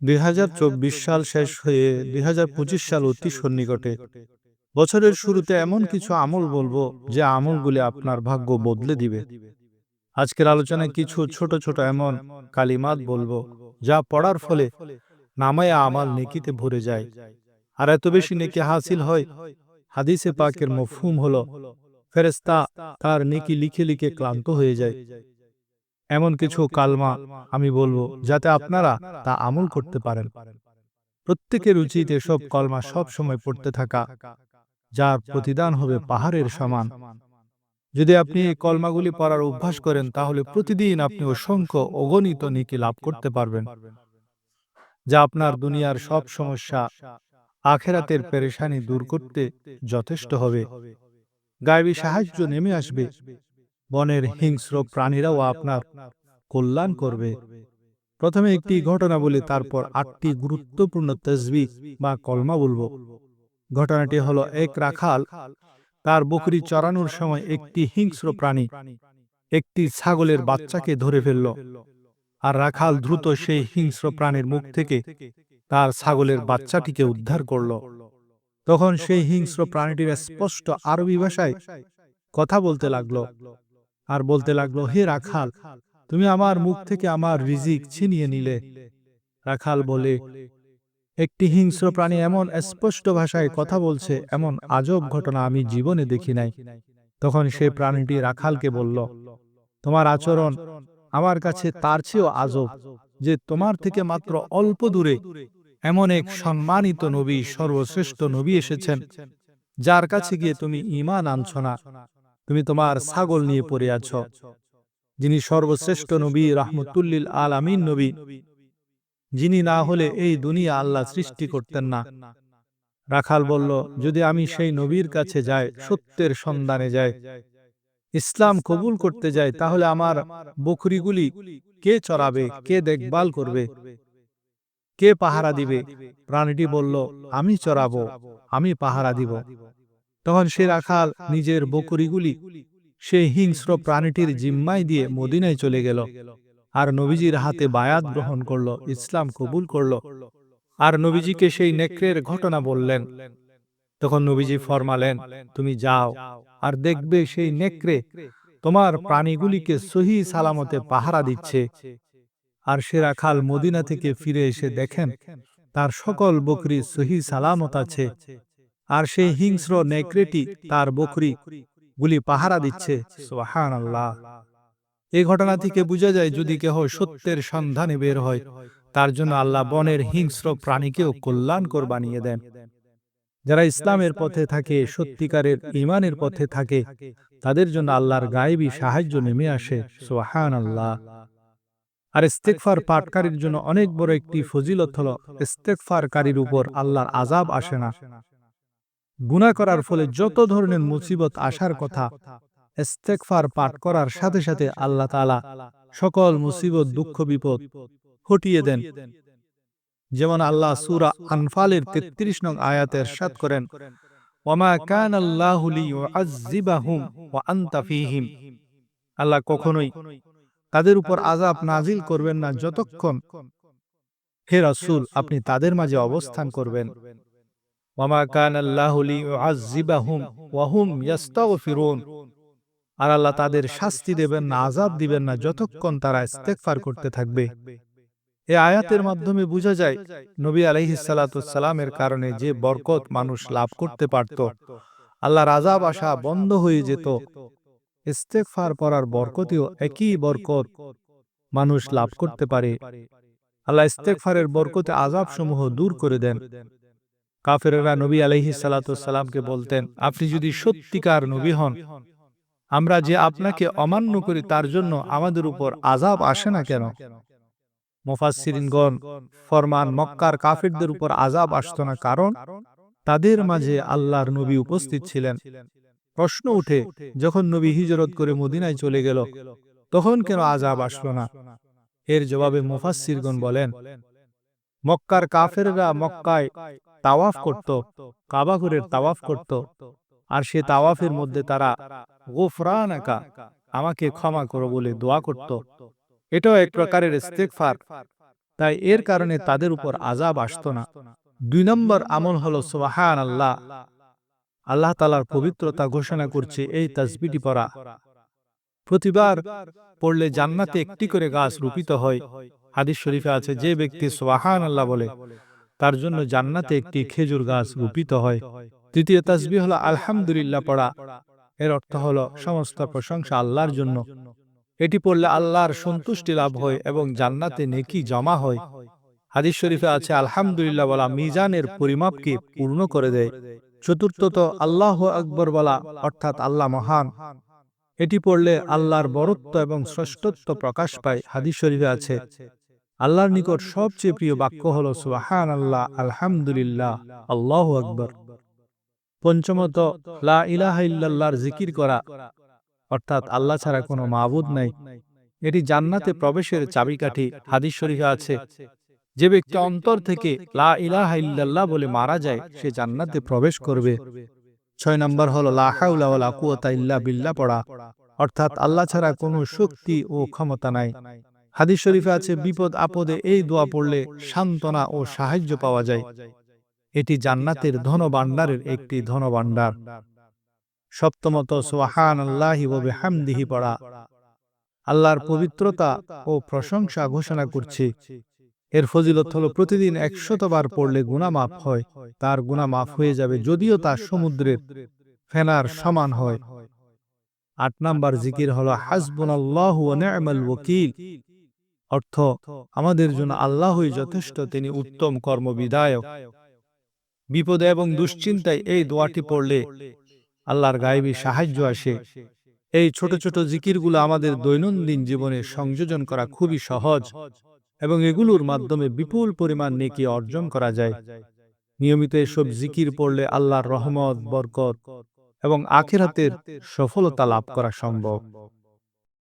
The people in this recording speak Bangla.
দু হাজার চব্বিশ সাল শেষ হয়ে দুই হাজার পঁচিশ সাল অতি সন্নিকটে। বছরের শুরুতে এমন কিছু আমল বলব যে আমলগুলি আপনার ভাগ্য বদলে দিবে। আজকের আলোচনায় কিছু ছোট ছোট এমন কালিমাত বলব যা পড়ার ফলে নামায়া আমাল নেকিতে ভরে যায়। আর এত বেশি নেকি হাসিল হয় হাদিসে পাকের মফহুম হলো ফেরেস্তা তার নেকি লিখে লিখে ক্লান্ত হয়ে যায়। এমন কিছু কালমা আমি বলব যাতে আপনারা তা আমল করতে পারেন। প্রত্যেকের উচিত এসব কলমা সব সময় পড়তে থাকা যার প্রতিদান হবে পাহাড়ের সমান। যদি আপনি এই কলমাগুলি পড়ার অভ্যাস করেন তাহলে প্রতিদিন আপনি অসংখ্য অগণিত নিকি লাভ করতে পারবেন। যা আপনার দুনিয়ার সব সমস্যা আখেরাতের পেরেশানি দূর করতে যথেষ্ট হবে। গায়েবী সাহায্য নেমে আসবে। বনের হিংস্র প্রাণীরাও আপনার কল্যাণ করবে। প্রথমে একটি ঘটনা বলি তারপর আটটি গুরুত্বপূর্ণ তসবি বা কলমা বলব। ঘটনাটি হলো এক রাখাল তার বকরি চড়ানোর সময় একটি হিংস্র প্রাণী একটি ছাগলের বাচ্চাকে ধরে ফেলল। আর রাখাল দ্রুত সেই হিংস্র প্রাণীর মুখ থেকে তার ছাগলের বাচ্চাটিকে উদ্ধার করল। তখন সেই হিংস্র প্রাণীটির স্পষ্ট আরবি ভাষায় কথা বলতে লাগল। আর বলতে লাগল, হে রাখাল, তুমি আমার মুখ থেকে আমার রিজিক ছিনিয়ে নিলে। রাখাল বলে, একটি হিংস্র প্রাণী এমন স্পষ্ট ভাষায় কথা বলছে, এমন আজব ঘটনা আমি জীবনে দেখি নাই। তখন সে প্রাণীটি রাখালকে বলল, তোমার আচরণ আমার কাছে তার চেয়েও আজব, যে তোমার থেকে মাত্র অল্প দূরে এমন এক সম্মানিত নবী, সর্বশ্রেষ্ঠ নবী এসেছেন, যার কাছে গিয়ে তুমি ইমান আনছ না। তুমি তোমার ছাগল নিয়ে পড়ে আছ, যিনি সর্বশ্রেষ্ঠ নবী রাহমতুল্লিল আল আমিন নবী, যিনি না হলে এই দুনিয়া আল্লাহ সৃষ্টি করতেন না। রাখাল বলল, যদি আমি সেই নবীর কাছে যাই, সত্যের সন্ধানে যাই, ইসলাম কবুল করতে যাই, তাহলে আমার বকরিগুলি কে চড়াবে, কে দেখভাল করবে, কে পাহারা দিবে? প্রাণীটি বলল, আমি চড়াবো, আমি পাহারা দিব। তখন সে রাখাল নিজের বকরিগুলি সেই হিংস্র প্রাণীটির জিম্মাই দিয়ে মদিনায় চলে গেল। আর নবীজির হাতে বায়াত গ্রহণ করল ইসলাম কবুল করল। আর নবীজিকে সেই নেকড়ের ঘটনা বললেন। তখন নবীজি ফরমালেন তুমি যাও আর দেখবে সেই নেকড়ে তোমার প্রাণীগুলিকে সহি সালামতে পাহারা দিচ্ছে। আর সে রাখাল মদিনা থেকে ফিরে এসে দেখেন তার সকল বকরি সহি সালামত আছে। আর সেই হিংস্র নেকড়েটি তার বকরি গুলি পাহারা দিচ্ছে। সোহান আল্লাহ এই ঘটনা থেকে বোঝা যায় যদি কেহ সত্যের সন্ধানে বের হয় তার জন্য আল্লাহ বনের হিংস্র প্রাণীকেও কল্যাণকর বানিয়ে দেন। যারা ইসলামের পথে থাকে সত্যিকারের ইমানের পথে থাকে তাদের জন্য আল্লাহর গায়েবী সাহায্য নেমে আসে। সোহান আল্লাহ আর ইস্তেকফার পাটকারীর জন্য অনেক বড় একটি ফজিলত হল ইস্তেকফারকারীর উপর আল্লাহর আজাব আসে না। গুণা করার ফলে যত ধরনের মুসিবত আসার কথা ইস্তেকফার পাঠ করার সাথে সাথে আল্লাহ তালা সকল মুসিবত, দুঃখ, বিপদ হটিয়ে দেন। যেমন আল্লাহ সুরা আনফালের তেত্রিশ নং আয়াতের সাত করেন, ওমা কান আল্লাহ আল্লাহ কখনোই তাদের উপর আজাব নাজিল করবেন না, যতক্ষণ হে রাসূল আপনি তাদের মাঝে অবস্থান করবেন। ওয়ামা কান আল্লাহ লিউআযযিবাহুম ওয়া হুম ইস্তাগফিরুন আর আল্লাহ তাদের শাস্তি দেবেন না আজাব দিবেন না, যতক্ষণ তারা ইস্তেগফার করতে থাকবে। এ আয়াতের মাধ্যমে বোঝা যায়, নবী আলাইহিসালামের কারণে যে বরকত মানুষ লাভ করতে পারত, আল্লাহর আজাব আসা বন্ধ হয়ে যেত। ইস্তেকফার পড়ার বরকতেও একই বরকত মানুষ লাভ করতে পারে। আল্লাহ ইস্তেকফারের বরকতে আজাব সমূহ দূর করে দেন। কাফেরেরা নবী আলহি সালাতামকে বলতেন, আপনি যদি সত্যিকার নবী হন, আমরা যে আপনাকে অমান্য করি তার জন্য আমাদের উপর আজাব আসে না কেন? মোফাসিরিনগণ ফরমান মক্কার কাফিরদের উপর আজাব আসত না, কারণ তাদের মাঝে আল্লাহর নবী উপস্থিত ছিলেন। প্রশ্ন উঠে, যখন নবী হিজরত করে মদিনায় চলে গেল, তখন কেন আজাব আসলো না? এর জবাবে মুফাসিরগণ বলেন মক্কার কাফেররা মক্কায় তাওয়াফ করত কাবাঘরের তাওয়াফ করত। আর সে তাওয়াফের মধ্যে তারা গোফরান একা আমাকে ক্ষমা করো বলে দোয়া করত। এটাও এক প্রকারের ইস্তেকফার তাই এর কারণে তাদের উপর আজাব আসত না। দুই নম্বর আমল হলো সোহান আল্লাহ আল্লাহ তালার পবিত্রতা ঘোষণা করছে এই তাসবিটি পড়া। প্রতিবার পড়লে জান্নাতে একটি করে গাছ রূপিত হয়। হাদিস শরীফে আছে, যে ব্যক্তি সোহান আল্লাহ বলে, তার জন্য জান্নাতে একটি খেজুর গাছ রূপিত হয়। তৃতীয় তাসবি হলো, আলহামদুলিল্লাহ পড়া। এর অর্থ হলো, সমস্ত প্রশংসা আল্লাহর জন্য। এটি পড়লে আল্লাহর সন্তুষ্টি লাভ হয় এবং জান্নাতে নেকি জমা হয়। হাদিস শরীফে আছে, আলহামদুলিল্লাহ বলা মিজানের পরিমাপকে পূর্ণ করে দেয়। চতুর্থত, আল্লাহ আকবর বলা, অর্থাৎ আল্লাহ মহান। এটি পড়লে আল্লাহর বরত্ব এবং শ্রেষ্ঠত্ব প্রকাশ পায়। হাদিস শরীফে আছে আল্লাহর নিকট সবচেয়ে প্রিয় বাক্য হল সুবাহান আল্লাহ আলহামদুলিল্লাহ আল্লাহ আকবর। পঞ্চমত লা ইলাহা ইল্লাল্লাহর জিকির করা। অর্থাৎ আল্লাহ ছাড়া কোনো মাবুদ নাই। এটি জান্নাতে প্রবেশের চাবিকাঠি। হাদিস শরীফে আছে যে ব্যক্তি অন্তর থেকে লা ইলাহা ইল্লাল্লাহ বলে মারা যায় সে জান্নাতে প্রবেশ করবে। ছয় নম্বর হল লা হাওলা ওয়ালা কুওয়াতা ইল্লা বিল্লাহ পড়া। অর্থাৎ আল্লাহ ছাড়া কোনো শক্তি ও ক্ষমতা নাই। হাদিস শরীফে আছে বিপদ আপদে এই দোয়া পড়লে সান্ত্বনা ও সাহায্য পাওয়া যায়। এটি জান্নাতের ধনভাণ্ডারের একটি ধনভাণ্ডার। সপ্তমত সোহান আল্লাহি ওবে হামদিহি পড়া। আল্লাহর পবিত্রতা ও প্রশংসা ঘোষণা করছে। এর ফজিলত হলো প্রতিদিন একশতবার পড়লে গুণামাফ হয়। তার গুণামাফ হয়ে যাবে যদিও তা সমুদ্রের ফেনার সমান হয়। আট নাম্বার জিকির হলো হাসবুন আল্লাহ ওকিল অর্থ, আমাদের জন্য আল্লাহই যথেষ্ট, তিনি উত্তম কর্মবিধায়ক। বিপদে এবং দুশ্চিন্তায় এই দোয়াটি পড়লে আল্লাহর গায়েবী সাহায্য আসে। এই ছোট ছোট জিকিরগুলো আমাদের দৈনন্দিন জীবনে সংযোজন করা খুবই সহজ এবং এগুলোর মাধ্যমে বিপুল পরিমাণ নেকি অর্জন করা যায়। নিয়মিত এসব জিকির পড়লে আল্লাহর রহমত, বরকত এবং আখিরাতের সফলতা লাভ করা সম্ভব।